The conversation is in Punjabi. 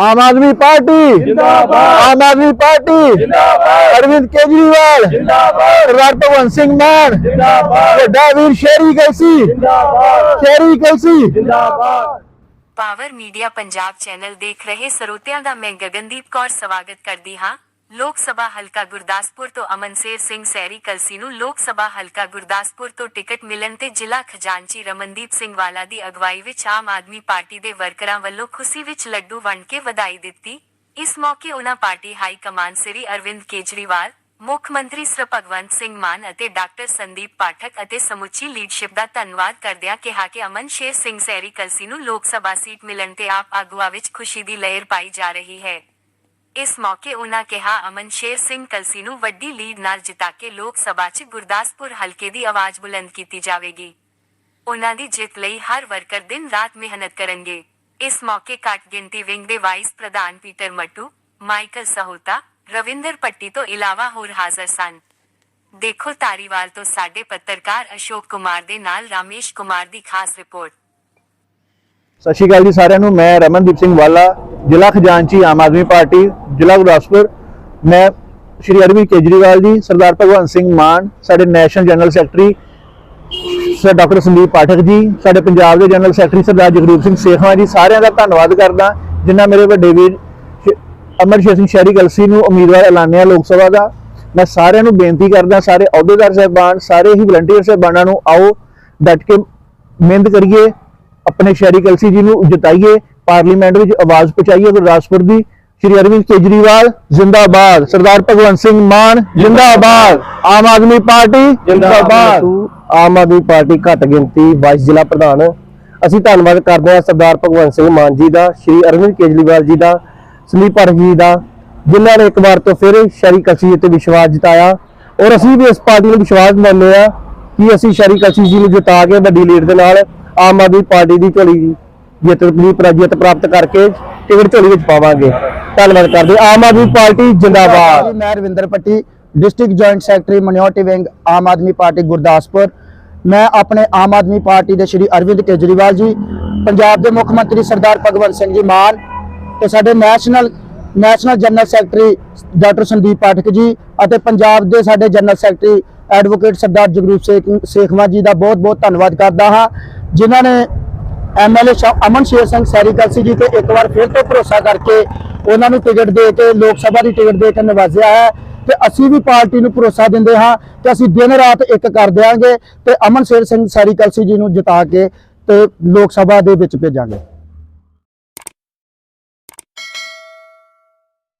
ਆਮ ਆਦਮੀ ਪਾਰਟੀ। ਜਿੰਦਾਬਾਦ। ਆਮ ਆਦਮੀ ਪਾਰਟੀ। ਜਿੰਦਾਬਾਦ। ਅਰਵਿੰਦ ਕੇਜਰੀਵਾਲ। ਜਿੰਦਾਬਾਦ। ਸਰਦਾਰ ਭਗਵੰਤ ਸਿੰਘ ਮਾਨ। ਜਿੰਦਾਬਾਦ। ਵੱਡਾ ਵੀਰ ਸ਼ੇਰੀ ਕਲਸੀ। ਜਿੰਦਾਬਾਦ। ਸ਼ੇਰੀ ਕਲਸੀ। ਜਿੰਦਾਬਾਦ। ਪਾਵਰ ਮੀਡੀਆ ਪੰਜਾਬ ਚੈਨਲ ਦੇਖ ਰਹੇ ਸਰੋਤਿਆਂ ਦਾ ਮੈਂ ਗਗਨਦੀਪ ਕੌਰ ਸਵਾਗਤ ਕਰਦੀ ਹਾਂ। ਲੋਕ ਸਭਾ ਹਲਕਾ ਗੁਰਦਾਸਪੁਰ ਤੋਂ ਅਮਨਸੇਰ ਸਿੰਘ ਸੈਰੀ ਕਲਸੀ ਨੂੰ ਲੋਕ ਸਭਾ ਹਲਕਾ ਗੁਰਦਾਸਪੁਰ ਤੋਂ ਟਿਕਟ ਮਿਲਣ ਤੇ ਜ਼ਿਲ੍ਹਾ ਖਜ਼ਾਨਚੀ ਰਮਨਦੀਪ ਸਿੰਘ ਵਾਲਾ ਦੀ ਅਗਵਾਈ ਵਿੱਚ ਆਮ ਆਦਮੀ ਪਾਰਟੀ ਦੇ ਵਰਕਰਾਂ ਵੱਲੋਂ ਖੁਸ਼ੀ ਵਿੱਚ ਲੱਡੂ ਵੰਡ ਕੇ ਵਧਾਈ ਦਿੱਤੀ। ਇਸ ਮੌਕੇ ਉਨ੍ਹਾਂ ਪਾਰਟੀ ਹਾਈ ਕਮਾਨ ਸ੍ਰੀ ਅਰਵਿੰਦ ਕੇਜਰੀਵਾਲ, ਮੁੱਖ ਮੰਤਰੀ ਸ੍ਰ ਭਗਵੰਤ ਸਿੰਘ ਮਾਨ ਅਤੇ ਡਾਕਟਰ ਸੰਦੀਪ ਪਾਠਕ ਅਤੇ ਸਮੁੱਚੀ ਲੀਡਰਸ਼ਿਪ ਦਾ ਧੰਨਵਾਦ ਕਰਦਿਆਂ ਕਿਹਾ ਕਿ ਅਮਨ ਸ਼ੇਰ ਸਿੰਘ ਸੈਰੀ ਕਲਸੀ ਨੂੰ ਲੋਕ ਸਭਾ ਸੀਟ ਮਿਲਣ ਤੇ ਆਪ ਆਗੂਆਂ ਵਿੱਚ ਖੁਸ਼ੀ ਦੀ ਲਹਿਰ ਪਾਈ ਜਾ ਰਹੀ ਹੈ। ਇਸ ਮੌਕੇ ਉਨ੍ਹਾਂ ਕਿਹਾ, ਅਮਨ ਸ਼ੇਰ ਸਿੰਘ ਕਲਸੀ ਨੂੰ ਵੱਡੀ ਲੀਡ ਨਾਲ ਜਿਤਾ ਕੇ ਲੋਕ ਸਭਾ 'ਚ ਗੁਰਦਾਸਪੁਰ ਹਲਕੇ ਦੀ ਆਵਾਜ਼ ਬੁਲੰਦ ਕੀਤੀ ਜਾਵੇਗੀ। ਉਨ੍ਹਾਂ ਦੀ ਜਿੱਤ ਲਈ ਹਰ ਵਰਕਰ ਦਿਨ ਰਾਤ ਮਿਹਨਤ ਕਰਨਗੇ। ਇਸ ਮੌਕੇ ਘੱਟ ਗਿਣਤੀ ਵਿੰਗ ਦੇ ਵਾਈਸ ਪ੍ਰਧਾਨ ਪੀਟਰ ਮੱਟੂ, ਮਾਈਕਲ ਸਹੋਤਾ, ਰਵਿੰਦਰ ਪੱਟੀ ਤੋਂ ਇਲਾਵਾ ਹੋਰ ਹਾਜ਼ਰ ਸਨ। ਦੇਖੋ ਤਾਰੀਵਾਲ ਤੋਂ ਸਾਡੇ ਪੱਤਰਕਾਰ ਅਸ਼ੋਕ ਕੁਮਾਰ ਦੇ ਨਾਲ ਰਾਮੇਸ਼ ਕੁਮਾਰ ਦੀ ਖਾਸ ਰਿਪੋਰਟ। ਸਤਿ ਸ਼੍ਰੀ ਅਕਾਲ ਜੀ ਸਾਰਿਆਂ ਨੂੰ, ਮੈਂ ਰਮਨਦੀਪ ਸਿੰਘ ਵਾਲਾ ਜ਼ਿਲ੍ਹਾ ਖਜ਼ਾਨਚੀ, ਆਮ ਆਦਮੀ ਪਾਰਟੀ, ਜ਼ਿਲ੍ਹਾ ਗੁਰਦਾਸਪੁਰ। ਮੈਂ ਸ਼੍ਰੀ ਅਰਵਿੰਦ ਕੇਜਰੀਵਾਲ ਜੀ, ਸਰਦਾਰ ਭਗਵੰਤ ਸਿੰਘ ਮਾਨ, ਸਾਡੇ national general secretary sir doctor Sandeep Pathak ji, ਸਾਡੇ ਪੰਜਾਬ ਦੇ ਜਨਰਲ ਸੈਕਟਰੀ ਸਰਦਾਰ ਜਗਰੂਪ ਸਿੰਘ ਸੇਖਵਾਂ ਜੀ, ਸਾਰਿਆਂ ਦਾ ਧੰਨਵਾਦ ਕਰਦਾ, ਜਿਨ੍ਹਾਂ ਮੇਰੇ ਵੱਡੇ ਵੀਰ ਸ਼- ਅਮਰਸ਼ੇਰ ਸਿੰਘ ਸ਼ਹਿਰੀ ਗਲਸੀ ਨੂੰ ਉਮੀਦਵਾਰ ਐਲਾਨਿਆ ਲੋਕ ਸਭਾ ਦਾ। ਮੈਂ ਸਾਰਿਆਂ ਨੂੰ ਬੇਨਤੀ ਕਰਦਾ, ਸਾਰੇ ਅਹੁਦੇਦਾਰ ਸਾਹਿਬਾਨ, ਸਾਰੇ ਹੀ ਵਲੰਟੀਅਰ ਸਾਹਿਬਾਨਾਂ ਨੂੰ ਆਓ ਡਟ ਕੇ ਮਿਹਨਤ ਕਰੀਏ, ਆਪਣੇ ਸ਼ਹਿਰੀ ਕਲਸੀ ਜੀ ਨੂੰ ਜਿਤਾਈਏ ਪਾਰਲੀਮੈਂਟ ਵਿੱਚ ਆਵਾਜ਼ ਪਹੁੰਚਾਈਏ ਗੁਰਦਾਸਪੁਰ ਦੀ, ਸ਼੍ਰੀ ਅਰਵਿੰਦ ਕੇਜਰੀਵਾਲ, ਜ਼ਿੰਦਾਬਾਦ। ਸਰਦਾਰ ਭਗਵੰਤ ਸਿੰਘ ਮਾਨ, ਜ਼ਿੰਦਾਬਾਦ। ਆਮ ਆਦਮੀ ਪਾਰਟੀ, ਜ਼ਿੰਦਾਬਾਦ। ਆਮ ਆਦਮੀ ਪਾਰਟੀ ਘੱਟ ਗਿਣਤੀ, ਵਾਈਸ ਜ਼ਿਲ੍ਹਾ ਪ੍ਰਧਾਨ। ਅਸੀਂ ਧੰਨਵਾਦ ਕਰਦੇ ਹਾਂ ਸਰਦਾਰ ਭਗਵੰਤ ਸਿੰਘ ਮਾਨ ਜੀ ਦਾ, ਸ਼੍ਰੀ ਅਰਵਿੰਦ ਕੇਜਰੀਵਾਲ ਜੀ ਦਾ ਸੰਦੀਪ ਪਾਠਕ ਜੀ ਦਾ, ਜਿਨ੍ਹਾਂ ਨੇ ਇੱਕ ਵਾਰ ਤੋਂ ਫਿਰ ਸ਼ਹਿਰੀ ਕਲਸੀ ਤੇ ਵਿਸ਼ਵਾਸ ਜਤਾਇਆ। ਔਰ ਅਸੀਂ ਵੀ ਇਸ ਪਾਰਟੀ ਨੂੰ ਵਿਸ਼ਵਾਸ ਦਿੰਦੇ ਹਾਂ ਕਿ ਅਸੀਂ ਸ਼ਹਿਰੀ ਕਲਸੀ ਜੀ ਨੂੰ ਜਿਤਾ ਕੇ ਵੱਡੀ ਲੀਡ ਦੇ ਨਾਲ ਆਮ ਆਦਮੀ ਪਾਰਟੀ ਦੀ ਝੋਲੀ ਜਿੱਤ ਦੀ ਪ੍ਰਾਜੀਤ ਪ੍ਰਾਪਤ ਕਰਕੇ ਟਿਕਟ ਝੋਲੀ ਵਿੱਚ ਪਾਵਾਂਗੇ। ਧੰਨਵਾਦ ਕਰਦੇ ਆਮ ਆਦਮੀ ਪਾਰਟੀ ਜਿੰਦਾਬਾਦ। ਮੈਂ Ravinder Patti, district joint secretary minority wing, Aam Aadmi party Gurdaspur. ਮੈਂ ਆਪਣੇ ਆਮ ਆਦਮੀ ਪਾਰਟੀ ਦੇ ਸ਼੍ਰੀ ਅਰਵਿੰਦ ਕੇਜਰੀਵਾਲ ਜੀ, ਪੰਜਾਬ ਦੇ ਮੁੱਖ ਮੰਤਰੀ ਸਰਦਾਰ ਭਗਵੰਤ ਸਿੰਘ ਜੀ ਮਾਨ ਤੇ ਸਾਡੇ national national general secretary doctor Sandeep Pathak ji ਅਤੇ ਪੰਜਾਬ ਦੇ ਸਾਡੇ general secretary advocate Sardar Jagroop Singh Sekhwan ji ਦਾ ਬਹੁਤ ਬਹੁਤ ਧੰਨਵਾਦ ਕਰਦਾ ਹਾਂ, ਜਿਨ੍ਹਾਂ ਨੇ ਐਮਐਲਏ ਅਮਨ ਸ਼ੇਰ ਸਿੰਘ ਸੈਰੀ ਕਲਸੀ ਜੀ ਤੇ ਇੱਕ ਵਾਰ ਫਿਰ ਤੋਂ ਭਰੋਸਾ ਕਰਕੇ ਉਹਨਾਂ ਨੂੰ ਟਿਕਟ ਦੇ ਕੇ, ਲੋਕ ਸਭਾ ਦੀ ਟਿਕਟ ਦੇ ਕੇ ਨਵਾਜ਼ਿਆ ਹੈ ਤੇ ਅਸੀਂ ਵੀ ਪਾਰਟੀ ਨੂੰ ਭਰੋਸਾ ਦਿੰਦੇ ਹਾਂ ਕਿ ਅਸੀਂ ਦਿਨ ਰਾਤ ਇੱਕ ਕਰ ਦਿਆਂਗੇ ਤੇ ਅਮਨ ਸ਼ੇਰ ਸਿੰਘ ਸੈਰੀ ਕਲਸੀ ਜੀ ਨੂੰ ਜਿਤਾ ਕੇ ਤੇ ਲੋਕ ਸਭਾ ਦੇ ਵਿੱਚ ਭੇਜਾਂਗੇ।